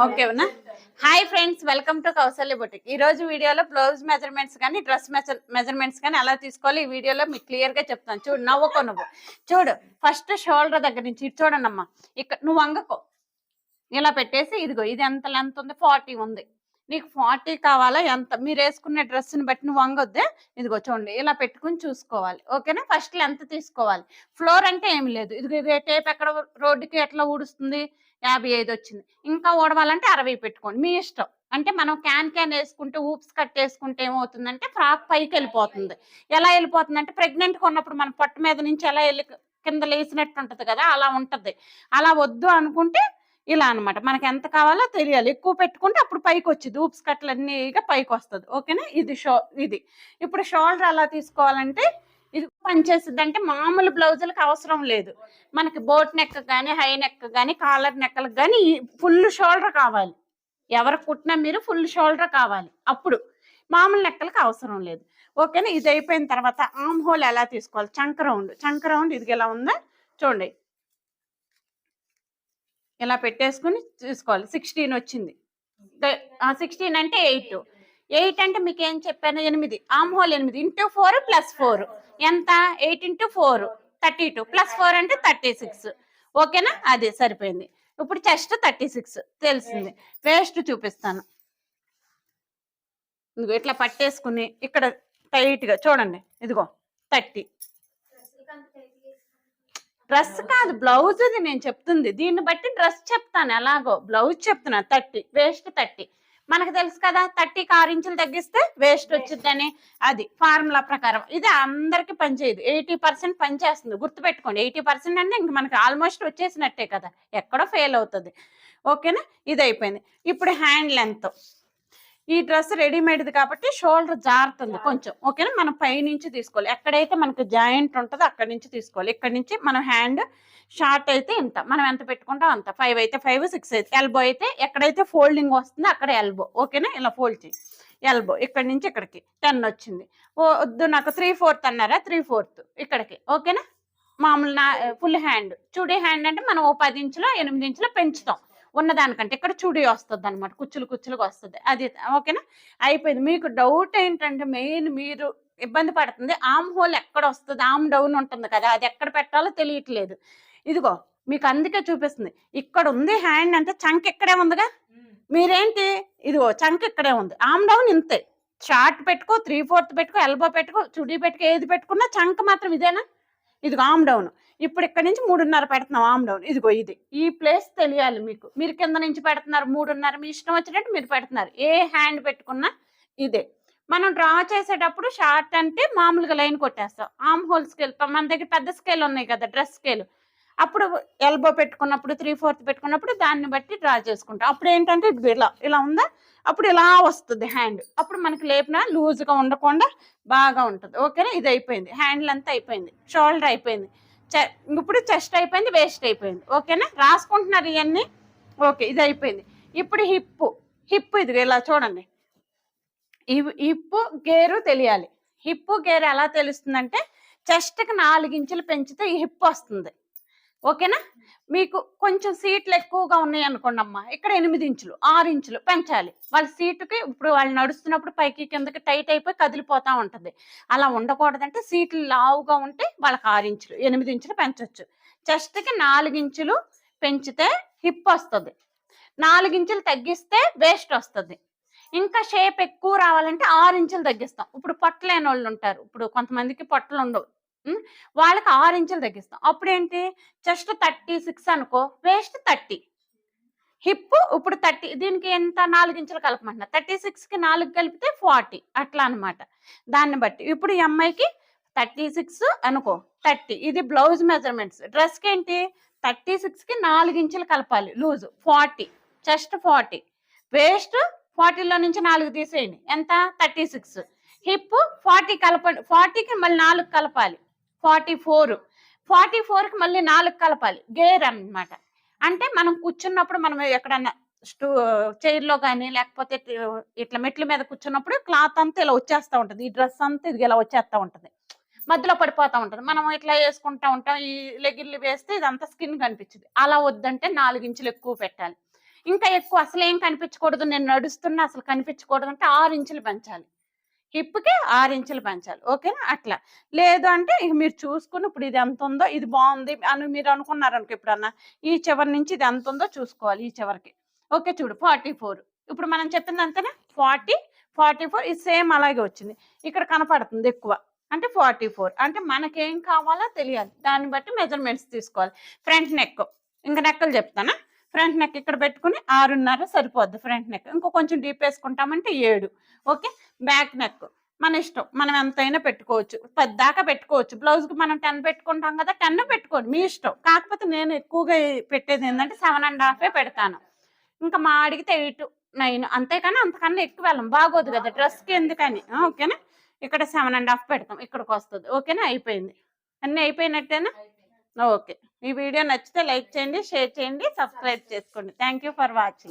ఓకేనా hi friends welcome to Kausalya boutique ఈ రోజు వీడియోలో బ్లౌజ్ మెజర్మెంట్స్ కానీ డ్రెస్ మెజర్మెంట్స్ కానీ ఎలా తీసుకోవాలి ఈ వీడియోలో మీకు క్లియర్గా చెప్తాను. చూడు నవ్వుకో నువ్వు. చూడు ఫస్ట్ షోల్డర్ దగ్గర నుంచి ఇటు చూడండి అమ్మా ఇక్కడ నువ్వు వంగకో. ఇలా పెట్టేసి ఇదిగో ఇది ఎంత లెంత్ ఉంది? ఫార్టీ ఉంది. నీకు ఫార్టీ కావాలా? ఎంత? మీరు వేసుకునే డ్రెస్ని బట్టి నువ్వు వంగొద్దే? ఇదిగో చూడండి ఇలా పెట్టుకుని చూసుకోవాలి. ఓకేనా? ఫస్ట్ లెంత్ తీసుకోవాలి. ఫ్లోర్ అంటే ఏమి లేదు. ఇదిగో ఇది టేప్ ఎక్కడ రోడ్డుకి ఎట్లా ఊడుస్తుంది? యాభై ఐదు వచ్చింది. ఇంకా ఓడవాలంటే అరవై పెట్టుకోండి. మీ ఇష్టం. అంటే మనం క్యాన్ క్యాన్ వేసుకుంటే ఊప్స్ కట్ వేసుకుంటే ఏమవుతుందంటే ఫ్రాక్ పైకి వెళ్ళిపోతుంది. ఎలా వెళ్ళిపోతుంది అంటే ప్రెగ్నెంట్గా ఉన్నప్పుడు మన పొట్ట మీద నుంచి ఎలా వెళ్ళి కింద లేసినట్టు ఉంటుంది కదా? అలా ఉంటుంది. అలా వద్దు అనుకుంటే ఇలా అన్నమాట. మనకి ఎంత కావాలో తెలియాలి. ఎక్కువ పెట్టుకుంటే అప్పుడు పైకి వచ్చింది ఊప్స్ కట్లు పైకి వస్తుంది ఓకేనా? ఇది షో ఇది. ఇప్పుడు షోల్డర్ ఎలా తీసుకోవాలంటే ఇది పనిచేస్తుంది అంటే మామూలు బ్లౌజులకు అవసరం లేదు. మనకి బోట్ నెక్ కానీ హై నెక్ కానీ కాలర్ నెక్కలకు కానీ ఫుల్ షోల్డర్ కావాలి. ఎవరు కుట్టినా మీరు ఫుల్ షోల్డర్ కావాలి. అప్పుడు మామూలు నెక్కలకు అవసరం లేదు. ఓకేనా? ఇది అయిపోయిన తర్వాత ఆమ్ హోల్ ఎలా తీసుకోవాలి? చంక రౌండ్. చంక రౌండ్ ఇది ఎలా ఉందా? చూడండి. ఇలా పెట్టేసుకుని తీసుకోవాలి సిక్స్టీన్ వచ్చింది. సిక్స్టీన్ అంటే ఎయిట్. ఎయిట్ అంటే మీకు ఏం చెప్పాను? ఎనిమిది. ఆమ్ హోల్ ఎనిమిది. Into four plus four. ఎంత? Eight into four. Thirty two. Plus four అంటే థర్టీ సిక్స్. ఓకేనా? అదే సరిపోయింది. ఇప్పుడు చెస్ట్ థర్టీ సిక్స్. తెలిసింది. వేస్ట్ చూపిస్తాను. ఇట్లా పట్టేసుకుని ఇక్కడ టైట్గా చూడండి. ఇదిగో థర్టీ. డ్రెస్ కాదు బ్లౌజ్ ఇది నేను చెప్తుంది. దీన్ని బట్టి డ్రెస్ చెప్తాను ఎలాగో. బ్లౌజ్ చెప్తున్నా థర్టీ వేస్ట్ థర్టీ. మనకు తెలుసు కదా థర్టీకి ఆరు ఇంచులు తగ్గిస్తే వేస్ట్ వచ్చిందని అది ఫార్ములా ప్రకారం. ఇది అందరికి పనిచేయదు. ఎయిటీ పర్సెంట్ పనిచేస్తుంది. గుర్తుపెట్టుకోండి. ఎయిటీ పర్సెంట్ అంటే ఇంక మనకి ఆల్మోస్ట్ వచ్చేసినట్టే కదా. ఎక్కడో ఫెయిల్ అవుతుంది. ఓకేనా? ఇది అయిపోయింది ఇప్పుడు హ్యాండ్ లెంత్. ఈ డ్రెస్ రెడీమేడ్ది కాబట్టి షోల్డర్ జారుతుంది కొంచెం ఓకేనా? మనం పై నుంచి తీసుకోవాలి. ఎక్కడైతే మనకు జాయింట్ ఉంటుందో అక్కడి నుంచి తీసుకోవాలి. ఇక్కడ నుంచి మనం హ్యాండ్ షార్ట్ అయితే ఇంత. మనం ఎంత పెట్టుకుంటాం అంత. ఫైవ్ అయితే ఫైవ్ సిక్స్ అయితే ఎల్బో అయితే ఎక్కడైతే ఫోల్డింగ్ వస్తుందో అక్కడ ఎల్బో. ఓకేనా? ఇలా ఫోల్డ్ చేయి. ఎల్బో ఇక్కడ నుంచి ఇక్కడికి. టెన్ వచ్చింది. వద్దు నాకు త్రీ ఫోర్త్ అన్నారా? త్రీ ఫోర్త్ ఇక్కడికి. ఓకేనా? మామూలు నా ఫుల్ హ్యాండ్. చూడీ హ్యాండ్ అంటే మనం ఓ పది ఇంచులో ఎనిమిది ఇంచులో పెంచుతాం. ఉన్నదానికంటే ఇక్కడ చూడి వస్తుంది అనమాట కుచ్చులు కుచ్చులుగా వస్తుంది. అది ఓకేనా? అయిపోయింది. మీకు డౌట్ ఏంటంటే మెయిన్ మీరు ఇబ్బంది పడుతుంది. ఆమ్ హోల్ ఎక్కడ వస్తుంది? ఆమ్ డౌన్ ఉంటుంది కదా అది ఎక్కడ పెట్టాలో తెలియట్లేదు. ఇదిగో మీకు అందుకే చూపిస్తుంది. ఇక్కడ ఉంది హ్యాండ్ అంటే చంక్ ఇక్కడే ఉందిగా? మీరేంటి? ఇదిగో చంక్ ఇక్కడే ఉంది. ఆమ్ డౌన్ ఇంతే. షార్ట్ పెట్టుకో త్రీ ఫోర్త్ పెట్టుకో ఎల్బో పెట్టుకో చుడీ పెట్టుకో ఏది పెట్టుకున్నా చంక్ మాత్రం ఇదేనా? ఇదిగో ఆమ్ డౌన్ ఇప్పుడు ఇక్కడ నుంచి మూడున్నర పెడుతున్నాం ఆమ్ డౌన్ ఇదిగో ఇది. ఈ ప్లేస్ తెలియాలి మీకు. మీరు కింద నుంచి పెడుతున్నారు మూడున్నర మీ ఇష్టం వచ్చినట్టు మీరు పెడుతున్నారు. ఏ హ్యాండ్ పెట్టుకున్నా ఇదే. మనం డ్రా చేసేటప్పుడు షార్ట్ అంటే మామూలుగా లైన్ కొట్టేస్తాం. ఆమ్ హోల్ స్కేల్ మన దగ్గర పెద్ద స్కేల్ ఉన్నాయి కదా డ్రెస్ స్కేల్ అప్పుడు ఎల్బో పెట్టుకున్నప్పుడు త్రీ ఫోర్త్ పెట్టుకున్నప్పుడు దాన్ని బట్టి డ్రా చేసుకుంటాం. అప్పుడు ఏంటంటే ఇలా ఇలా ఉందా? అప్పుడు ఇలా వస్తుంది హ్యాండ్ అప్పుడు మనకి లేపిన లూజ్గా ఉండకుండా బాగా ఉంటుంది. ఓకేనా? ఇది అయిపోయింది. హ్యాండ్ అంతా అయిపోయింది. షోల్డర్ అయిపోయింది. ఇప్పుడు చెస్ట్ అయిపోయింది వేస్ట్ అయిపోయింది. ఓకేనా? రాసుకుంటున్నారు ఇవన్నీ ఓకే ఇది అయిపోయింది. ఇప్పుడు హిప్ హిప్ ఇది ఇలా చూడండి. హిప్ గేరు తెలియాలి. హిప్ గేరు ఎలా తెలుస్తుందంటే చెస్ట్కి నాలుగు ఇంచులు పెంచితే ఈ హిప్ వస్తుంది. ఓకేనా? మీకు కొంచెం సీట్లు ఎక్కువగా ఉన్నాయి అనుకోండి అమ్మా ఇక్కడ ఎనిమిది ఇంచులు ఆరు ఇంచులు పెంచాలి. వాళ్ళ సీటుకి ఇప్పుడు వాళ్ళు నడుస్తున్నప్పుడు పైకి కిందకి టైట్ అయిపోయి కదిలిపోతూ ఉంటుంది. అలా ఉండకూడదంటే సీట్లు లావుగా ఉంటే వాళ్ళకి ఆరు ఇంచులు ఎనిమిది ఇంచులు పెంచవచ్చు చెస్ట్కి నాలుగు ఇంచులు పెంచితే హిప్ వస్తుంది. నాలుగు ఇంచులు తగ్గిస్తే వేస్ట్ వస్తుంది. ఇంకా షేప్ ఎక్కువ రావాలంటే ఆరు ఇంచులు తగ్గిస్తాం. ఇప్పుడు పొట్టలేని వాళ్ళు ఉంటారు. ఇప్పుడు కొంతమందికి పొట్టలు ఉండవు. వాళ్ళకి ఆరు ఇంచులు తగ్గిస్తాం. అప్పుడు ఏంటి జస్ట్ థర్టీ సిక్స్ అనుకో వేస్ట్ థర్టీ. హిప్ ఇప్పుడు థర్టీ దీనికి ఎంత? నాలుగు ఇంచులు కలపమంటున్నా. థర్టీ కి నాలుగు కలిపితే ఫార్టీ అట్లా అనమాట దాన్ని బట్టి. ఇప్పుడు ఈ అమ్మాయికి థర్టీ సిక్స్ అనుకో థర్టీ. ఇది బ్లౌజ్ మెజర్మెంట్స్. డ్రెస్కి ఏంటి? థర్టీ కి నాలుగు ఇంచులు కలపాలి loose. Forty chest forty. Waist ఫార్టీలో నుంచి నాలుగు తీసేయండి. ఎంత? Thirty six. హిప్ ఫార్టీ కలపండి. ఫార్టీకి మళ్ళీ నాలుగు కలపాలి. Forty four. ఫార్టీ ఫోర్కి మళ్ళీ నాలుగు కలపాలి. గేర్ అన్నమాట. అంటే మనం కూర్చున్నప్పుడు మనం ఎక్కడన్నా స్టూ చైర్లో కానీ లేకపోతే ఇట్లా మెట్ల మీద కూర్చున్నప్పుడు క్లాత్ అంతా ఇలా వచ్చేస్తూ ఉంటుంది. ఈ డ్రెస్ అంతా ఇది ఇలా వచ్చేస్తూ ఉంటుంది. మధ్యలో పడిపోతూ ఉంటుంది. మనం ఇట్లా వేసుకుంటా ఉంటాం. ఈ లెగిర్లు వేస్తే ఇదంతా స్కిన్ కనిపించింది. అలా వద్దంటే నాలుగు ఇంచులు ఎక్కువ పెట్టాలి. ఇంకా ఎక్కువ అసలు ఏం కనిపించకూడదు. నేను నడుస్తున్నా అసలు కనిపించకూడదు అంటే ఆరు ఇంచులు పెంచాలి. హిప్కి ఆరు ఇంచులు పెంచాలి. ఓకేనా? అట్లా. లేదు అంటే ఇక మీరు చూసుకుని ఇప్పుడు ఇది ఎంత ఉందో ఇది బాగుంది అని మీరు అనుకున్నారనుకో ఎప్పుడన్నా ఈ చివరి నుంచి ఇది ఎంత ఉందో చూసుకోవాలి ఈ చివరికి. ఓకే చూడు ఫార్టీ ఫోర్. ఇప్పుడు మనం చెప్పింది అంతేనా? ఫార్టీ ఫార్టీ ఫోర్ ఇది సేమ్ అలాగే వచ్చింది. ఇక్కడ కనపడుతుంది ఎక్కువ. అంటే ఫార్టీ ఫోర్. అంటే మనకేం కావాలో తెలియాలి. దాన్ని బట్టి మెజర్మెంట్స్ తీసుకోవాలి. Front neck. ఇంకా నెక్కలు చెప్తానా? ఫ్రంట్ నెక్ ఇక్కడ పెట్టుకుని ఆరున్నర సరిపోద్ది ఫ్రంట్ నెక్. ఇంకో కొంచెం డీప్ వేసుకుంటామంటే ఏడు. ఓకే? Back neck. మన ఇష్టం. మనం ఎంతైనా పెట్టుకోవచ్చు. పెద్దాకా పెట్టుకోవచ్చు. బ్లౌజ్కి మనం టెన్ పెట్టుకుంటాం కదా టెన్ పెట్టుకోండి. మీ ఇష్టం. కాకపోతే నేను ఎక్కువగా పెట్టేది ఏంటంటే సెవెన్ అండ్ హాఫే పెడతాను. ఇంకా మా అడిగితే ఎయిట్ నైన్ అంతేకాని అంతకన్నా ఎక్కువ వెళ్ళం. బాగోదు కదా డ్రెస్కి ఎందుకని? ఓకేనా? ఇక్కడ సెవెన్ అండ్ హాఫ్ పెడతాం. ఇక్కడికి వస్తుంది. ఓకేనా? అయిపోయింది. అన్నీ అయిపోయినట్టేనా? ఓకే. ఈ వీడియో నచ్చితే లైక్ చేయండి షేర్ చేయండి సబ్స్క్రైబ్ చేసుకోండి. Thank you for watching